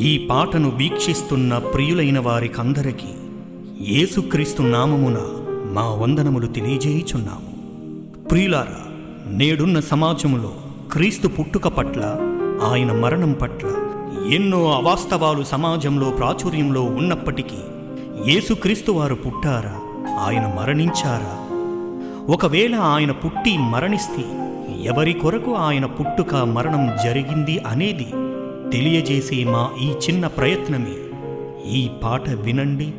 ఈ పాటను వీక్షిస్తున్న ప్రియులైన వారికందరికీ యేసుక్రీస్తు నామమున మా వందనములు తెలియజేయుచున్నాము. ప్రియులారా నేడున్న సమాజములో క్రీస్తు పుట్టుక పట్ల ఆయన మరణం పట్ల ఎన్నో అవాస్తవాలు సమాజంలో ప్రాచుర్యంలో ఉన్నప్పటికీ యేసుక్రీస్తు వారు పుట్టారా ఆయన మరణించారా? ఒకవేళ ఆయన పుట్టి మరణిస్తే ఎవరి కొరకు ఆయన పుట్టుక మరణం జరిగింది అనేది తెలియజేసే మా ఈ చిన్న ప్రయత్నమే? ఈ పాట వినండి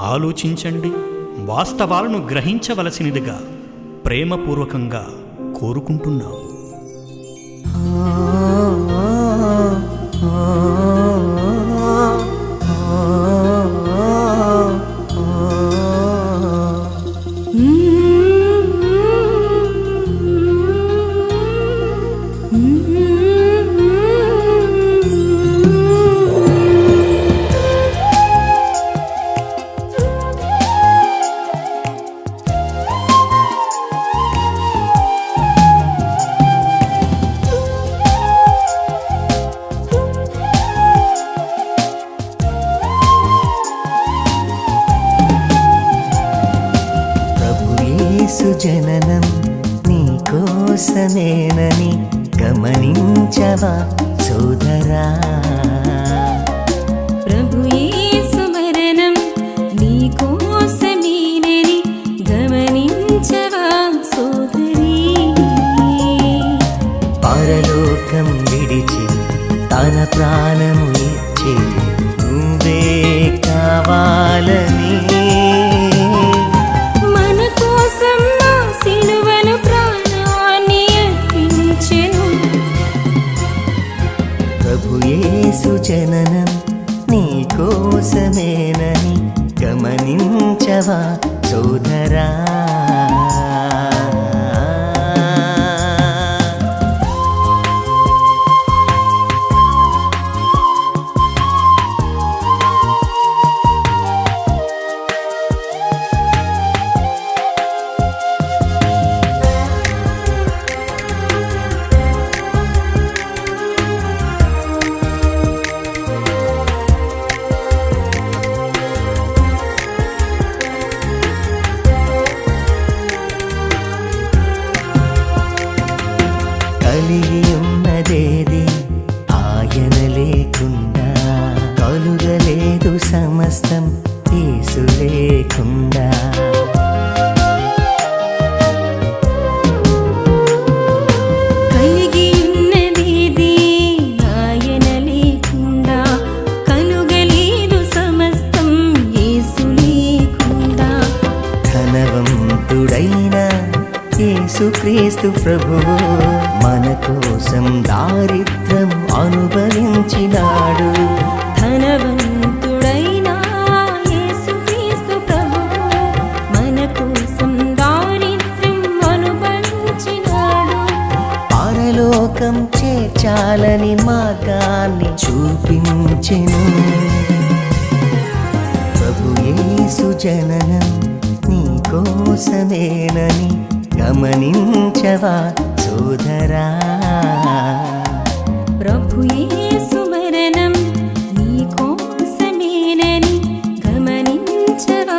ఆలోచించండి వాస్తవాలను గ్రహించవలసినదిగా ప్రేమపూర్వకంగా కోరుకుంటున్నాము జననం నీ కోసమేనని గమనించవా సోదరా. ప్రభు యేసు మరణం నీ కోసమేనని గమనించవా సోదరీ. పరలోకం విడిచి తన ప్రాణము ఉన్నదేది? ఆయన లేకుండా కలుగలేదు సమస్తం యేసు లేకుండా. ఉన్నదేది కోసం దారిద్రం అనుభవించినాడు. ధనవంతుడైన యేసుక్రీస్తు ప్రభువు మన కోసం దారిద్ర్యం అనుభవించినాడు. పరలోకం చేర్చాలని మార్గాన్ని చూపించెను. ప్రభు యేసు జననం నీ కోసమేనని గమనించవా సోదరా. ప్రభు యేసు మరణం నీ కోసమేనని గమనించవా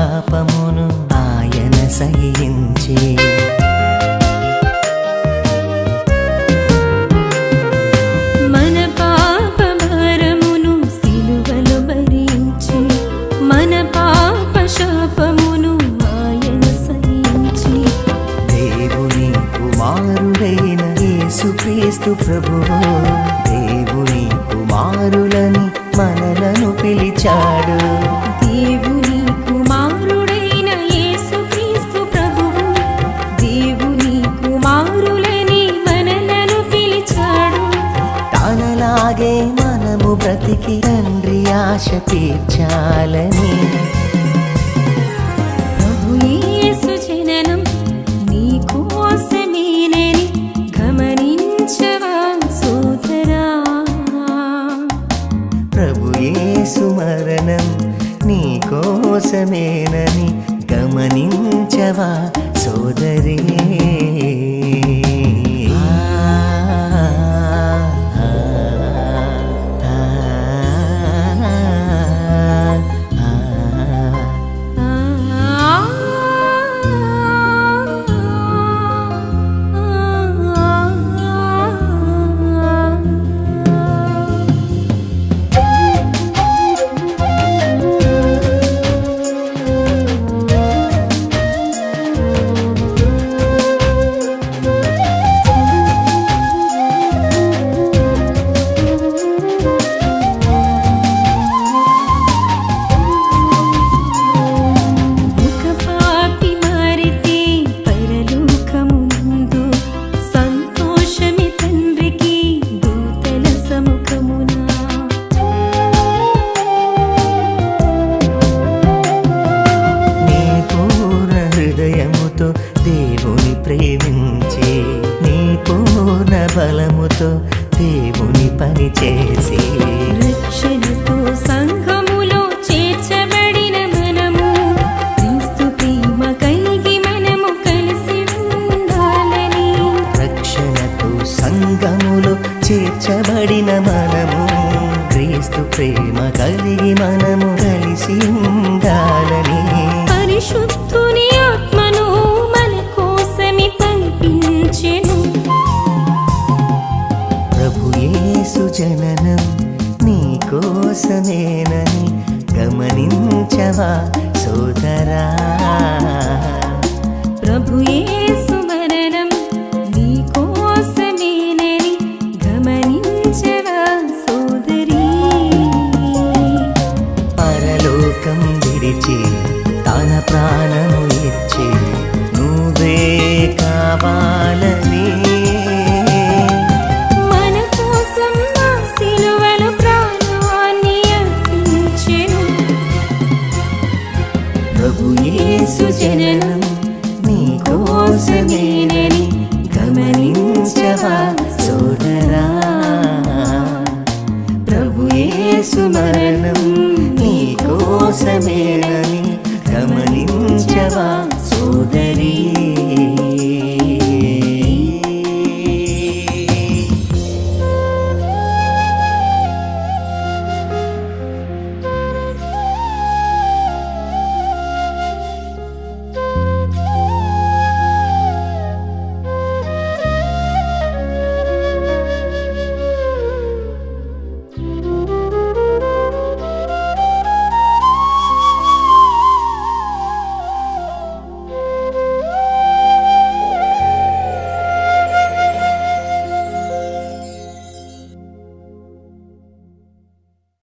శాపమును ఆయన సహించి. మన పాప భారమును సిలువలో భరించి మన పాప శాపమును ఆయన సహించి. దేవుని కుమారుడై క్రీస్తు ప్రభువు కోసమేనని గమనించవా? tudo